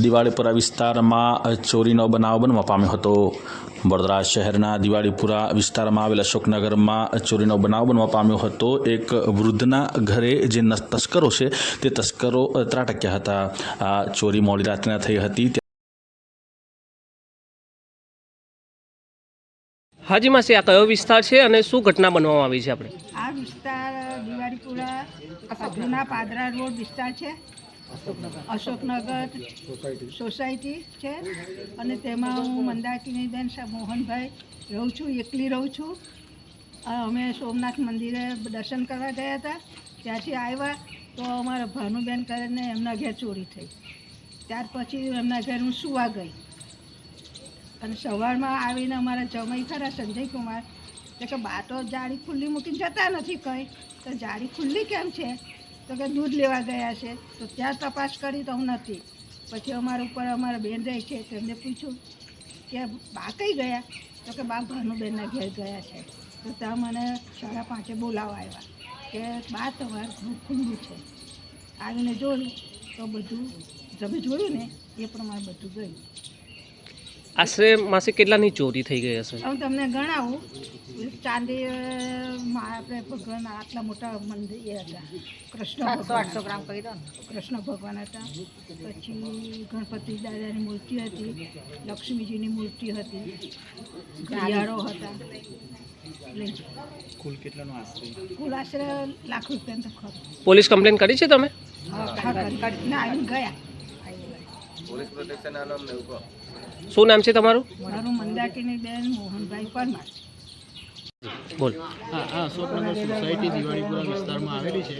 દિવાળીપુરા વિસ્તારમાં ચોરીનો બનાવ બનવા પામ્યો હતો. વડોદરા શહેરના દિવાળીપુરા વિસ્તારમાં આવેલ અશોકનગરમાં ચોરીનો બનાવ બનવા પામ્યો હતો. એક વૃદ્ધના ઘરે જે ન- તસ્કરો છે તે તસ્કરો ત્રાટક્યા હતા. આ ચોરી મોડી રાત્રના થઈ હતી. હાજી માસી આ કયો વિસ્તાર છે અને શું ઘટના બનવામાં આવી છે આપણે? આ વિસ્તાર દિવાળીપુરા જૂના પાદરા રોડ વિસ્તાર છે. અશોકનગર. સોસાયટી છે. અને તેમાં હું મંદાકિની બેન મોહનભાઈ રહું છું એકલી રહું છું. અમે સોમનાથ મંદિરે દર્શન કરવા ગયા હતા. ત્યાંથી આવ્યા તો અમારા ભાનુબેન કરીને એમના ઘેર ચોરી થઈ. ત્યાર પછી એમના ઘેર હું સુવા ગઈ. અને સવારમાં આવીને અમારા જમાઈ ખરા સંજય કુમાર તો કે બા તો જાળી ખુલ્લી મૂકીને જતા નથી કંઈ. તો જાળી ખુલ્લી કેમ છે? તો કે દૂધ લેવા ગયા છે. તો ત્યાં તપાસ કરી તો હું નથી. પછી અમારા ઉપર અમારા બેન રહે છે તેમને પૂછ્યું કે બા કઈ ગયા? તો કે બા ભાનુબેનના ઘેર ગયા છે. તો ત્યાં મને સાડા પાંચે બોલાવવા આવ્યા કે બા તમારું ઘર ખુલ્લું છે. આવીને જોયું તો બધું તમે જોયું ને એ પ્રમાણે બધું ગયું આશરે માસે કેટલાની ચોરી થઈ ગઈ હશે? હું તમને ગણાવું. ચાંદી આપણે ભગવાન આટલા મોટા મંદિર એ હતા. કૃષ્ણ આઠસો ગ્રામ કહી દો કૃષ્ણ ભગવાન હતા. પછી ગણપતિ દાદાની મૂર્તિ હતી. લક્ષ્મીજીની મૂર્તિ હતી. ઘડિયાળો હતા. કુલ કેટલાનો આશરે? કુલ આશરે લાખ રૂપિયા તો પોલીસ કમ્પ્લેન કરી છે તમે? હા કરી કરી. ના આવીને ગયા. શું નામ છે તમારું? મારું મંદાકીની બેન મોહનભાઈ પરમાર. બોલ. હા આ અશોકનગર સોસાયટી દિવાળીપુરા વિસ્તારમાં આવેલી છે.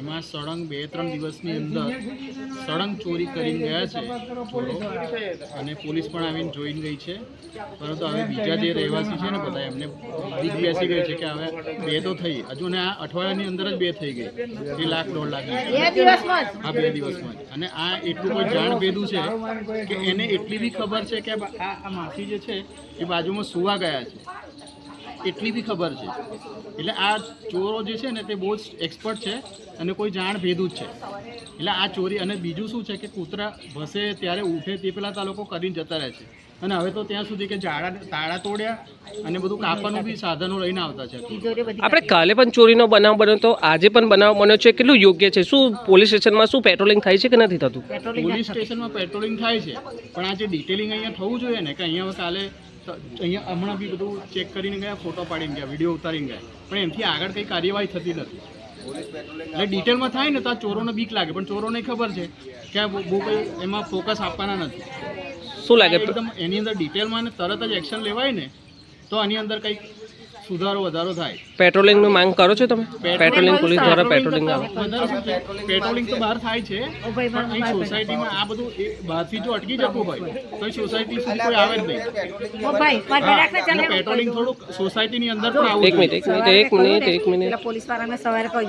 એમાં સળંગ બે ત્રણ દિવસની અંદર સળંગ ચોરી કરીને ગયા છે. ચોરો. અને પોલીસ પણ આવીને જોઈને ગઈ છે. પરંતુ હવે બીજા જે રહેવાસી છે ને બધા એમને બીક બેસી ગઈ છે કે હવે બે તો થઈ. હજુ ને આ અઠવાડિયાની અંદર જ બે થઈ ગઈ. બે લાખ દોઢ લાખ હા બે દિવસમાં જ. અને આ એટલું કોઈ જાણ ભેદું છે કે એને એટલી બી ખબર છે કે આ આ માસી જે છે એ બાજુમાં સુવા ગયા છે. એટલી બી ખબર છે. એટલે આ ચોરો જે છે ને તે બહુ જ એક્સપર્ટ છે અને કોઈ જાણ ભેદું જ છે. એટલે આ ચોરી અને બીજું શું છે કે કૂતરા ભસે ત્યારે ઉઠે તે પહેલાં તો આ લોકો કરીને જતા રહે છે. અને હવે તો ત્યાં સુધી કે ઝાડા તાળા તોડ્યા અને બધું કાપવાનું બી સાધનો લઈને આવતા છે. આપણે કાલે પણ ચોરીનો બનાવ બન્યો તો આજે પણ બનાવ બન્યો છે. કેટલું યોગ્ય છે? શું પોલીસ સ્ટેશનમાં શું પેટ્રોલિંગ થાય છે કે નથી થતું? પોલીસ સ્ટેશનમાં પેટ્રોલિંગ થાય છે. પણ આ જે ડિટેલિંગ અહીંયા થવું જોઈએ ને કે અહીંયા કાલે અહીંયા હમણાં બી બધું ચેક કરીને ગયા ફોટો પાડીને ગયા વીડિયો ઉતારીને ગયા. પણ એમથી આગળ કંઈ કાર્યવાહી થતી નથી. એટલે ડિટેલમાં થાય ને તો આ ચોરોને બીક લાગે પણ ચોરોને ખબર છે કે બહુ કંઈ એમાં ફોકસ આપવાના નથી. શું લાગે? એકદમ એની અંદર ડિટેલમાં તરત જ એક્શન લેવાય ને તો આની અંદર કંઈક સુધારો વધારો થાય. પેટ્રોલિંગનું માંગ કરો છો તમે? પેટ્રોલિંગ પોલીસ દ્વારા પેટ્રોલિંગ પેટ્રોલિંગ તો બહાર થાય છે પણ અહીં સોસાયટીમાં આ બધું બહારથી જો અટકી જતું હોય તો સોસાયટી સુધી કોઈ આવે જ નહીં. પેટ્રોલિંગ થોડુંક સોસાયટીની અંદર પણ આવવું એક મિનિટ એક મિનિટ એક મિનિટ એક મિનિટ. પોલીસ વાળાને સવારે કહ્યું.